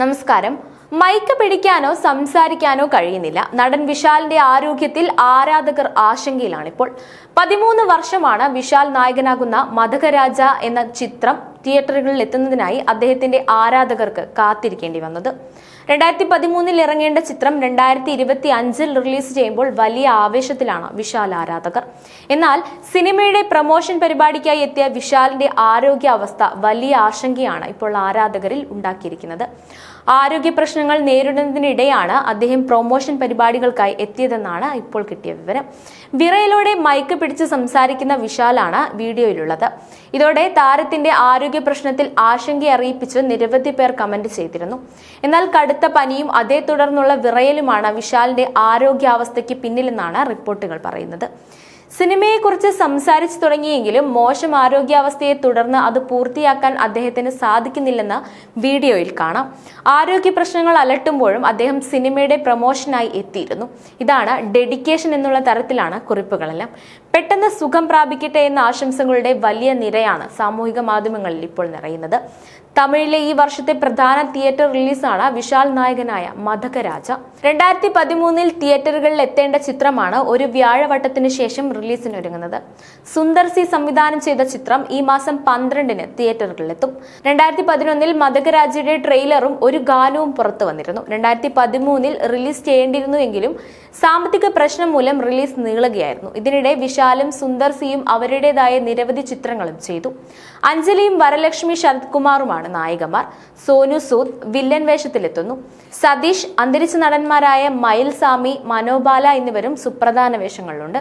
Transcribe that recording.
നമസ്കാരം. മൈക്ക് പിടിക്കാനോ സംസാരിക്കാനോ കഴിയുന്നില്ല. നടൻ വിശാലിന്റെ ആരോഗ്യത്തിൽ ആരാധകർ ആശങ്കയിലാണിപ്പോൾ. പതിമൂന്ന് വർഷമാണ് വിശാൽ നായകനാകുന്ന മധകരാജ എന്ന ചിത്രം തിയേറ്ററുകളിൽ എത്തുന്നതിനായി അദ്ദേഹത്തിന്റെ ആരാധകർക്ക് കാത്തിരിക്കേണ്ടി വന്നത്. രണ്ടായിരത്തി പതിമൂന്നിൽ ഇറങ്ങേണ്ട ചിത്രം രണ്ടായിരത്തി ഇരുപത്തി അഞ്ചിൽ റിലീസ് ചെയ്യുമ്പോൾ വലിയ ആവേശത്തിലാണ് വിശാൽ ആരാധകർ. എന്നാൽ സിനിമയുടെ പ്രൊമോഷൻ പരിപാടിക്കായി എത്തിയ വിശാലിന്റെ ആരോഗ്യാവസ്ഥ വലിയ ആശങ്കയാണ് ഇപ്പോൾ ആരാധകരിൽ ഉണ്ടാക്കിയിരിക്കുന്നത്. ആരോഗ്യ പ്രശ്നങ്ങൾ നേരിടുന്നതിനിടെയാണ് അദ്ദേഹം പ്രൊമോഷൻ പരിപാടികൾക്കായി എത്തിയതെന്നാണ് ഇപ്പോൾ കിട്ടിയ വിവരം. വിറയിലൂടെ മൈക്ക് പിടിച്ച് സംസാരിക്കുന്ന വിശാലാണ് വീഡിയോയിലുള്ളത്. ഇതോടെ താരത്തിന്റെ ആരോഗ്യ പ്രശ്നത്തിൽ ആശങ്ക അറിയിപ്പിച്ച് നിരവധി പേർ കമന്റ് ചെയ്തിരുന്നു. എന്നാൽ കടുത്ത പനിയും അതേ തുടർന്നുള്ള വിറയലുമാണ് വിശാലിന്റെ ആരോഗ്യാവസ്ഥയ്ക്ക് പിന്നിലെന്നാണ് റിപ്പോർട്ടുകൾ പറയുന്നത്. സിനിമയെക്കുറിച്ച് സംസാരിച്ചു തുടങ്ങിയെങ്കിലും മോശം ആരോഗ്യാവസ്ഥയെ തുടർന്ന് അത് പൂർത്തിയാക്കാൻ അദ്ദേഹത്തിന് സാധിക്കുന്നില്ലെന്ന് വീഡിയോയിൽ കാണാം. ആരോഗ്യ പ്രശ്നങ്ങൾ അലട്ടുമ്പോഴും അദ്ദേഹം സിനിമയുടെ പ്രൊമോഷനായി എത്തിയിരുന്നു. ഇതാണ് ഡെഡിക്കേഷൻ എന്നുള്ള തരത്തിലാണ് കുറിപ്പുകളെല്ലാം. പെട്ടെന്ന് സുഖം പ്രാപിക്കട്ടെ എന്ന ആശംസകളുടെ വലിയ നിരയാണ് സാമൂഹിക മാധ്യമങ്ങളിൽ ഇപ്പോൾ നിറയുന്നത്. തമിഴിലെ ഈ വർഷത്തെ പ്രധാന തിയേറ്റർ റിലീസാണ് വിശാൽ നായകനായ മധകരാജ. രണ്ടായിരത്തി പതിമൂന്നിൽ തിയേറ്ററുകളിൽ എത്തേണ്ട ചിത്രമാണ് ഒരു വ്യാഴവട്ടത്തിന് ശേഷം റിലീസിനൊരുങ്ങുന്നത്. സുന്ദർ സി സംവിധാനം ചെയ്ത ചിത്രം ഈ മാസം പന്ത്രണ്ടിന് തിയേറ്ററുകളിലെത്തും. രണ്ടായിരത്തി പതിനൊന്നിൽ മദകരാജയുടെ ട്രെയിലറും ഒരു ഗാനവും പുറത്തു വന്നിരുന്നു. രണ്ടായിരത്തി പതിമൂന്നിൽ റിലീസ് ചെയ്യേണ്ടിയിരുന്നുവെങ്കിലും സാമ്പത്തിക പ്രശ്നം മൂലം റിലീസ് നീളുകയായിരുന്നു. ഇതിനിടെ വിശാലും സുന്ദർ സിയും അവരുടേതായ നിരവധി ചിത്രങ്ങളും ചെയ്തു. അഞ്ജലിയും വരലക്ഷ്മി ശരത് കുമാറുമാണ് നായികമാർ. സോനു സൂദ് വില്ലൻ വേഷത്തിലെത്തുന്നു. സതീഷ് അന്തരിച്ച നടന്മാരായ മയിൽ സാമി മനോബാല എന്നിവരും സുപ്രധാന വേഷങ്ങളിലുണ്ട്.